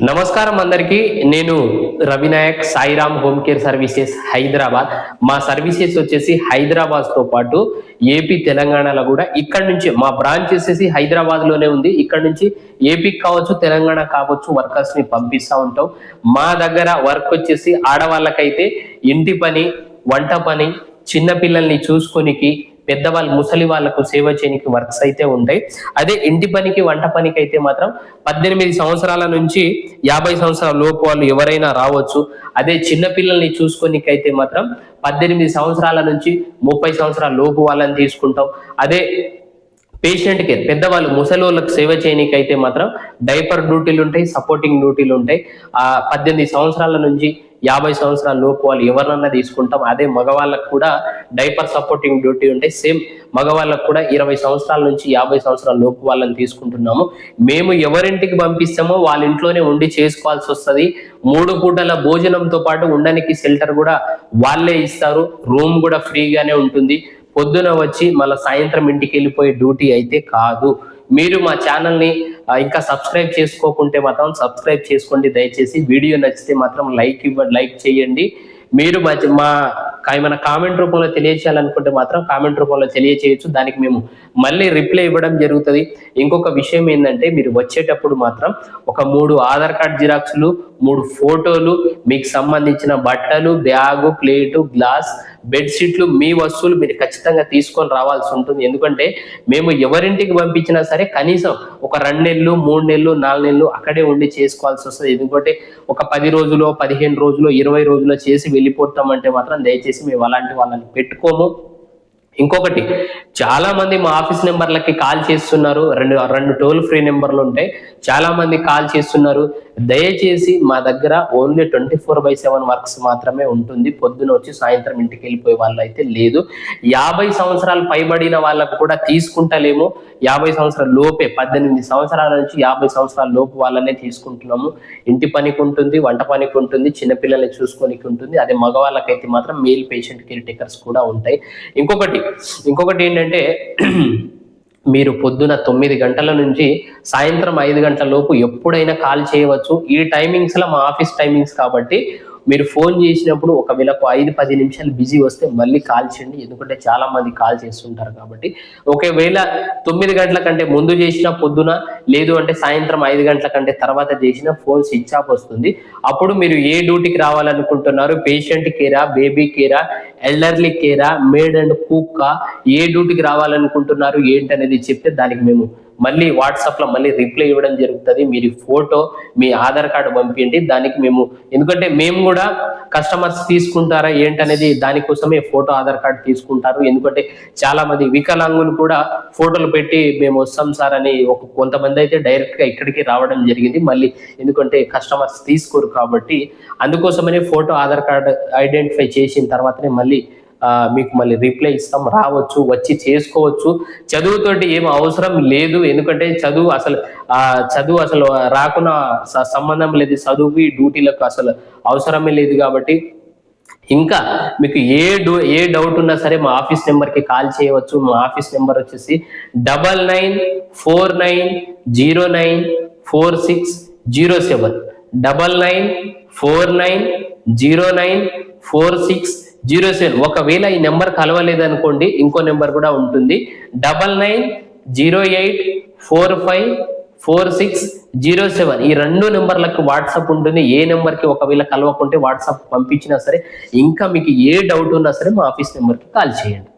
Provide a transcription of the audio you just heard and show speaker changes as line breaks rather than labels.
నమస్కారం అందరికీ. నేను Ravinayak Sairam home care services Hyderabad. మా సర్వీసెస్ వచ్చేసి హైదరాబాద్తో పాటు ఏపీ తెలంగాణలో కూడా ఇక్కడ నుంచి మా బ్రాంచ్ వచ్చేసి హైదరాబాద్లోనే ఉంది. ఇక్కడ నుంచి ఏపీకి కావచ్చు తెలంగాణ కావచ్చు వర్కర్స్ని పంపిస్తా ఉంటాం. మా దగ్గర వర్క్ వచ్చేసి ఆడవాళ్ళకైతే ఇంటి పని వంట పని చిన్న పిల్లల్ని చూసుకొనికి పెద్దవాళ్ళు ముసలి వాళ్ళకు సేవ చేయడానికి వర్క్స్ అయితే ఉంటాయి. అదే ఇంటి పనికి వంట పనికి అయితే మాత్రం పద్దెనిమిది సంవత్సరాల నుంచి యాభై సంవత్సరాల లోపు వాళ్ళు ఎవరైనా రావచ్చు. అదే చిన్నపిల్లల్ని చూసుకోనికైతే మాత్రం పద్దెనిమిది సంవత్సరాల నుంచి ముప్పై సంవత్సరాల లోపు వాళ్ళని తీసుకుంటాం. అదే పేషెంట్ కేర్ పెద్దవాళ్ళు ముసలోళ్ళకి సేవ చేయనీకైతే మాత్రం డైపర్ డ్యూటీలు ఉంటాయి సపోర్టింగ్ డ్యూటీలు ఉంటాయి. ఆ పద్దెనిమిది సంవత్సరాల నుంచి యాభై సంవత్సరాల లోపు వాళ్ళు ఎవరినన్నా తీసుకుంటాం అదే మగవాళ్ళకు కూడా డైపర్ సపోర్టింగ్ డ్యూటీ ఉంటే సేమ్ మగవాళ్ళకు కూడా ఇరవై సంవత్సరాల నుంచి యాభై సంవత్సరాల లోపు వాళ్ళని తీసుకుంటున్నాము. మేము ఎవరింటికి పంపిస్తామో వాళ్ళ ఇంట్లోనే ఉండి చేసుకోవాల్సి వస్తుంది. మూడు పూటల భోజనంతో పాటు ఉండడానికి షెల్టర్ కూడా వాళ్ళే ఇస్తారు. రూమ్ కూడా ఫ్రీగానే ఉంటుంది. పొద్దున వచ్చి మళ్ళీ సాయంత్రం ఇంటికి వెళ్ళిపోయే డ్యూటీ అయితే కాదు. మీరు మా ఛానల్ని ఇంకా సబ్స్క్రైబ్ చేసుకోకుంటే మాత్రం సబ్స్క్రైబ్ చేసుకోండి. దయచేసి వీడియో నచ్చితే మాత్రం లైక్ ఇవ్వండి లైక్ చేయండి. మీరు మా మా ఏమైనా కామెంట్ రూపంలో తెలియచేయాలనుకుంటే మాత్రం కామెంట్ రూపంలో తెలియచేయచ్చు. దానికి మేము మళ్ళీ రిప్లై ఇవ్వడం జరుగుతుంది. ఇంకొక విషయం ఏంటంటే మీరు వచ్చేటప్పుడు మాత్రం ఒక మూడు ఆధార్ కార్డ్ జిరాక్స్లు మూడు ఫోటోలు మీకు సంబంధించిన బట్టలు బ్యాగు ప్లేటు గ్లాస్ బెడ్షీట్లు మీ వస్తువులు మీరు ఖచ్చితంగా తీసుకొని రావాల్సి ఉంటుంది. ఎందుకంటే మేము ఎవరింటికి పంపించినా సరే కనీసం ఒక రెండు నెలలు మూడు నెలలు నాలుగు నెలలు అక్కడే ఉండి చేసుకోవాల్సి వస్తుంది. ఎందుకంటే ఒక పది రోజులు పదిహేను రోజులు ఇరవై రోజులు చేసి వెళ్ళిపోతామంటే మాత్రం దయచేసి మేము అలాంటి వాళ్ళని పెట్టుకోము. ఇంకొకటి చాలా మంది మా ఆఫీస్ నెంబర్లకి కాల్ చేస్తున్నారు. రెండు రెండు టోల్ ఫ్రీ నెంబర్లు ఉంటాయి. చాలా మంది కాల్ చేస్తున్నారు. దయచేసి మా దగ్గర only twenty four by seven works మాత్రమే ఉంటుంది. పొద్దున వచ్చి సాయంత్రం ఇంటికి వెళ్ళిపోయే వాళ్ళు అయితే లేదు. యాభై సంవత్సరాలు పైబడిన వాళ్ళకు కూడా తీసుకుంటలేము. యాభై సంవత్సరాల లోపే పద్దెనిమిది సంవత్సరాల నుంచి యాభై సంవత్సరాల లోపు వాళ్ళనే తీసుకుంటున్నాము. ఇంటి పనికి ఉంటుంది వంట పనికి ఉంటుంది చిన్నపిల్లల్ని చూసుకోనికి ఉంటుంది. అదే మగవాళ్ళకైతే మాత్రం మేల్ పేషెంట్ కేర్ టేకర్స్ కూడా ఉంటాయి. ఇంకొకటి ఇంకొకటి ఏంటంటే మీరు పొద్దున తొమ్మిది గంటల నుంచి సాయంత్రం ఐదు గంటల లోపు ఎప్పుడైనా కాల్ చేయవచ్చు. ఈ టైమింగ్స్లో మా ఆఫీస్ టైమింగ్స్ కాబట్టి మీరు ఫోన్ చేసినప్పుడు ఒకవేళ ఒక ఐదు పది నిమిషాలు బిజీ వస్తే మళ్ళీ కాల్ చేయండి. ఎందుకంటే చాలా మంది కాల్ చేస్తుంటారు కాబట్టి. ఒకవేళ తొమ్మిది గంటల కంటే ముందు చేసిన పొద్దున లేదు అంటే సాయంత్రం ఐదు గంటల కంటే తర్వాత చేసిన ఫోన్ స్విచ్ ఆఫ్ వస్తుంది. అప్పుడు మీరు ఏ డ్యూటీకి రావాలనుకుంటున్నారు? పేషెంట్ కేరా బేబీ కేరా ఎల్డర్లీ కేరా మేడ్ అండ్ కుక్క ఏ డ్యూటీకి రావాలనుకుంటున్నారు? ఏంటనేది చెప్తే దానికి మేము మళ్ళీ వాట్సాప్లో మళ్ళీ రిప్లై ఇవ్వడం జరుగుతుంది. మీరు ఫోటో మీ ఆధార్ కార్డు పంపించండి. దానికి మేము ఎందుకంటే మేము కూడా కస్టమర్స్ తీసుకుంటారా ఏంటనేది దానికోసమే ఫోటో ఆధార్ కార్డు తీసుకుంటారు. ఎందుకంటే చాలా మంది వికలాంగులు కూడా ఫోటోలు పెట్టి మేము వస్తాం సార్ అని ఒక కొంతమంది అయితే డైరెక్ట్గా ఇక్కడికి రావడం జరిగింది. మళ్ళీ ఎందుకంటే కస్టమర్స్ తీసుకోరు కాబట్టి అందుకోసమనే ఫోటో ఆధార్ కార్డు ఐడెంటిఫై చేసిన తర్వాతనే మళ్ళీ మీకు మళ్ళీ రిప్లై ఇస్తాం. రావచ్చు వచ్చి చేసుకోవచ్చు. చదువుతోటి ఏం అవసరం లేదు. ఎందుకంటే చదువు అసలు ఆ చదువు అసలు రాకున్న సంబంధం లేదు. చదువుకి డ్యూటీలకు అసలు అవసరమే లేదు కాబట్టి ఇంకా మీకు ఏ డౌ ఏ డౌట్ ఉన్నా సరే మా ఆఫీస్ నెంబర్కి కాల్ చేయవచ్చు. మా ఆఫీస్ నెంబర్ వచ్చేసి double nine four nine zero nine four six zero seven double nine four nine zero nine four six zero seven. ఒకవేళ ఈ నెంబర్ కలవలేదనుకోండి ఇంకో నెంబర్ కూడా ఉంటుంది. Double nine zero eight four five four six zero seven. ఈ రెండు నెంబర్లకు WhatsApp ఉంటుంది. ఏ నెంబర్కి ఒకవేళ కలవకుంటే వాట్సాప్ పంపించినా సరే ఇంకా మీకు ఏ డౌట్ ఉన్నా సరే మా ఆఫీస్ నెంబర్కి కాల్ చేయండి.